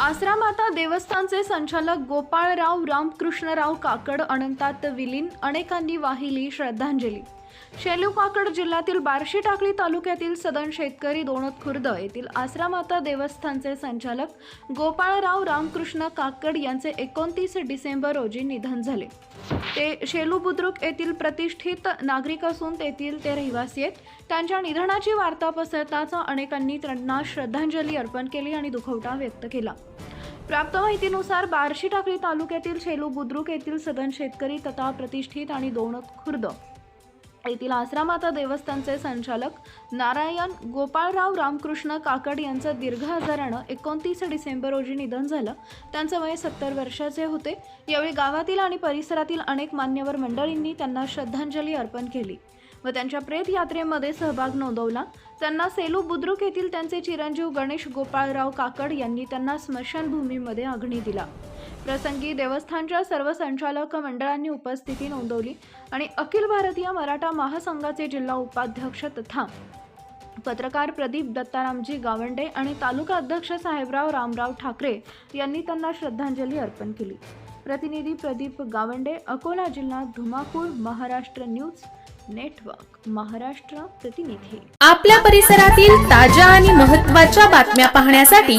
आसरामाता देवस्थानचे संचालक गोपाळराव रामकृष्णराव काकड अनंतात विलीन. अनेकांनी वाहिली श्रद्धांजली. शेलू काकड जिल्ह्यातील बार्शी टाकळी तालुक्यातील सदन शेतकरी दोणत खुर्द येथील आसरामाता देवस्थानचे संचालक गोपाळराव रामकृष्ण काकड यांचे एकोणतीस डिसेंबर रोजी निधन झाले. ते शेलू बुद्रुक येथील प्रतिष्ठित नागरिक असून तेथील ते रहिवासी आहेत. त्यांच्या निधनाची वार्ता पसरताच अनेकांनी त्यांना श्रद्धांजली अर्पण केली आणि दुखवटा व्यक्त केला. प्राप्त माहितीनुसार बार्शी टाकळी तालुक्यातील शेलू बुद्रुक येथील सदन शेतकरी तथा प्रतिष्ठित आणि दोन खुर्द येथील आसरामाता देवस्थानचे संचालक नारायण गोपाळराव रामकृष्ण काकड यांचं दीर्घ आजारानं एकोणतीस डिसेंबर रोजी निधन झालं. त्यांचं वय सत्तर वर्षाचे होते. यावेळी गावातील आणि परिसरातील अनेक मान्यवर मंडळींनी त्यांना श्रद्धांजली अर्पण केली व त्यांच्या प्रेत यात्रेमध्ये सहभाग नोंदवला. त्यांना सेलू बुद्रुक येथील त्यांचे चिरंजीव गणेश गोपाळराव काकड यांनी त्यांना स्मशानभूमीमध्ये अग्नी दिला. प्रसंगी देवस्थानच्या सर्व संचालक मंडळांनी उपस्थिती नोंदवली आणि अखिल भारतीय मराठा महासंघाचे जिल्हा उपाध्यक्ष तथा पत्रकार प्रदीप दत्तारामजी गावंडे आणि तालुका अध्यक्ष साहेबराव रामराव ठाकरे यांनी त्यांना श्रद्धांजली अर्पण केली. प्रतिनिधी प्रदीप गावंडे अकोला जिल्हा धुमाकूळ महाराष्ट्र न्यूज नेटवर्क महाराष्ट्र प्रतिनिधी. आपल्या परिसरातील ताज्या आणि महत्त्वाच्या बातम्या पाहण्यासाठी